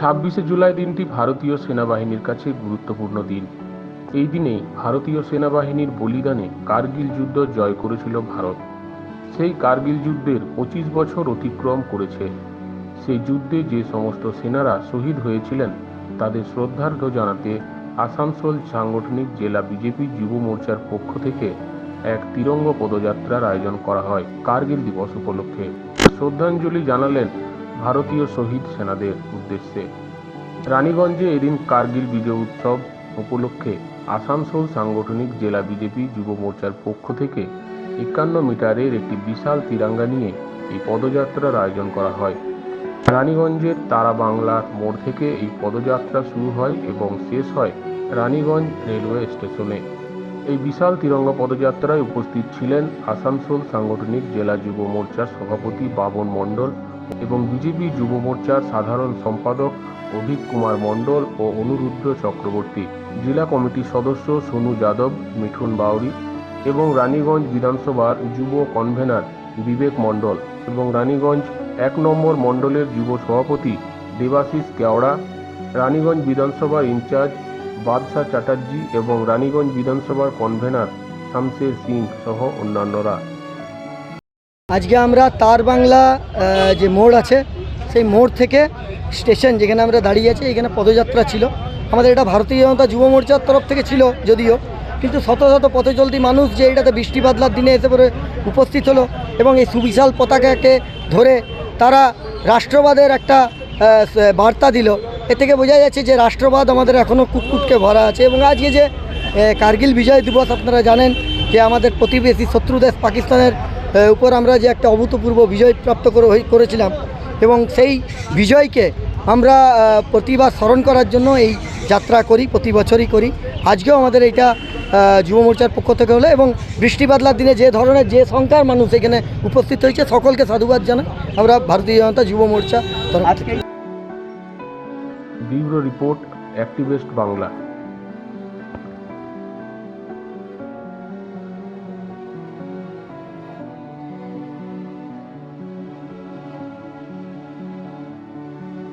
ছাব্বিশে জুলাই দিনটি ভারতীয় সেনাবাহিনীর কাছে গুরুত্বপূর্ণ দিন। এই দিনে ভারতীয় সেনাবাহিনীর বলিদানে কার্গিল যুদ্ধ জয় করেছিল ভারত। সেই কার্গিল যুদ্ধের পঁচিশ বছর অতিক্রম করেছে। সেই যুদ্ধে যে সমস্ত সেনারা শহীদ হয়েছিলেন, তাদের শ্রদ্ধার্ঘ্য জানাতে আসানসোল সাংগঠনিক জেলা বিজেপি যুব মোর্চার পক্ষ থেকে এক তিরঙ্গ পদযাত্রার আয়োজন করা হয় কার্গিল দিবস উপলক্ষে। শ্রদ্ধাঞ্জলি জানালেন ভারতীয় শহীদ সেনাদের উদ্দেশ্যে। রানীগঞ্জে এদিন কার্গিল বিজয় উৎসব উপলক্ষে আসানসোল সাংগঠনিক জেলা বিজেপি যুব মোর্চার পক্ষ থেকে একান্ন মিটারের একটি বিশাল তিরাঙ্গা নিয়ে এই পদযাত্রার আয়োজন করা হয়। রানীগঞ্জের তারা বাংলার মোড় থেকে এই পদযাত্রা শুরু হয় এবং শেষ হয় রানীগঞ্জ রেলওয়ে স্টেশনে। এই বিশাল তিরঙ্গা পদযাত্রায় উপস্থিত ছিলেন আসানসোল সাংগঠনিক জেলা যুব মোর্চার সভাপতি বাবন মণ্ডল এবং বিজেপি যুব মোর্চার সাধারণ সম্পাদক অভিক কুমার মণ্ডল ও অনুরুদ্র চক্রবর্তী, জেলা কমিটির সদস্য সোনু যাদব, মিঠুন বাউরি এবং রানীগঞ্জ বিধানসভার যুব কনভেনার বিবেক মণ্ডল এবং রানীগঞ্জ এক নম্বর মণ্ডলের যুব সভাপতি দেবাশিস কেওড়া, রানীগঞ্জ বিধানসভার ইনচার্জ বাদশা চ্যাটার্জি এবং রানীগঞ্জ বিধানসভার কনভেনার শামশের সিং সহ অন্যান্যরা। আজকে আমরা তার বাংলা যে মোড় আছে, সেই মোড় থেকে স্টেশন যেখানে আমরা দাঁড়িয়ে আছি, এখানে পদযাত্রা ছিল। আমাদের এটা ভারতীয় জনতা যুব মোর্চার তরফ থেকে ছিল যদিও, কিন্তু শত শত পথে চলতি মানুষ যে এটাতে বৃষ্টি বাদলার দিনে এসে পরে উপস্থিত হলো এবং এই সুবিশাল পতাকাকে ধরে তারা রাষ্ট্রবাদের একটা বার্তা দিল। এ থেকে বোঝা যাচ্ছে যে রাষ্ট্রবাদ আমাদের এখনও কুটকুটকে ভরা আছে এবং আজকে যে কার্গিল বিজয় দিবস আপনারা জানেন যে আমাদের প্রতিবেশী শত্রু দেশ পাকিস্তানের উপর আমরা যে একটা অভূতপূর্ব বিজয় প্রাপ্ত করে করেছিলাম এবং সেই বিজয়কে আমরা প্রতিবার স্মরণ করার জন্য এই যাত্রা করি, প্রতি বছরই করি। আজকেও আমাদের এটা যুব মোর্চার পক্ষ থেকে হলো এবং বৃষ্টি বাদলার দিনে যে ধরনের যে সংখ্যার মানুষ এখানে উপস্থিত হয়েছে, সকলকে সাধুবাদ জানাই। আমরা ভারতীয় জনতা যুব মোর্চা তরফ রিপোর্ট বাংলা।